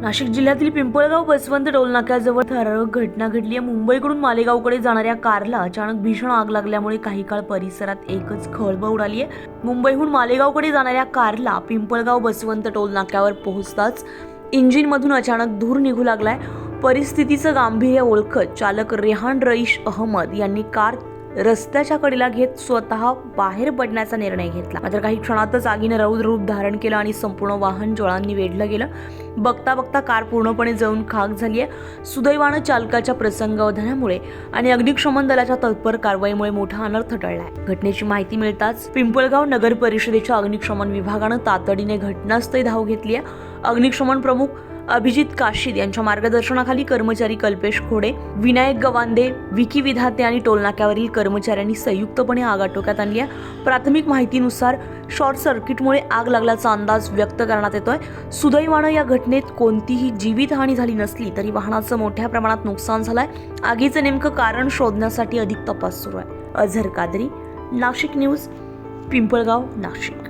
नाशिक जिल्ह्यातील पिंपळगाव बसवंत टोलनाक्याजवळ थरारक घटना घडली. आहे मुंबईकडून मालेगावकडे जाणाऱ्या कारला अचानक भीषण आग लागल्यामुळे काही काळ परिसरात एकच खळबळ उडाली आहे. मुंबईहून मालेगावकडे जाणाऱ्या कारला पिंपळगाव बसवंत टोलनाक्यावर पोहोचताच इंजिनमधून अचानक धूर निघू लागलाय. परिस्थितीचं गांभीर्य ओळखत चालक रेहान रईश अहमद यांनी कार रस्त्याच्या कडेला घेत स्वतः बाहेर पडण्याचा निर्णय घेतला. मात्र काही क्षणातच आगीनं रौद्र रूप धारण केलं आणि संपूर्ण वाहन ज्वळांनी वेढलं गेलं. बघता बघता कार पूर्णपणे जळून खाक झाली आहे सुदैवानं चालकाच्या प्रसंगावधानामुळे आणि अग्निशमन दलाच्या तत्पर कारवाईमुळे मोठा अनर्थ टळलाय. घटनेची माहिती मिळताच पिंपळगाव नगर परिषदेच्या अग्निशमन विभागानं तातडीने घटनास्थळी धाव घेतली आहे अग्निशमन प्रमुख अभिजित काशीद यांच्या मार्गदर्शनाखाली कर्मचारी कल्पेश खोडे विनायक गवांदे विकी विधाते आणि टोलनाक्यावरील कर्मचाऱ्यांनी संयुक्तपणे आग आटोक्यात आणली आहे. प्राथमिक माहितीनुसार शॉर्ट सर्किटमुळे आग लागल्याचा अंदाज व्यक्त करण्यात येतोय. सुदैवानं या घटनेत कोणतीही जीवितहानी झाली नसली तरी वाहनाचं मोठ्या प्रमाणात नुकसान झालंय. आगीचं नेमकं कारण शोधण्यासाठी अधिक तपास सुरू आहे. अझर कादरी नाशिक न्यूज पिंपळगाव नाशिक.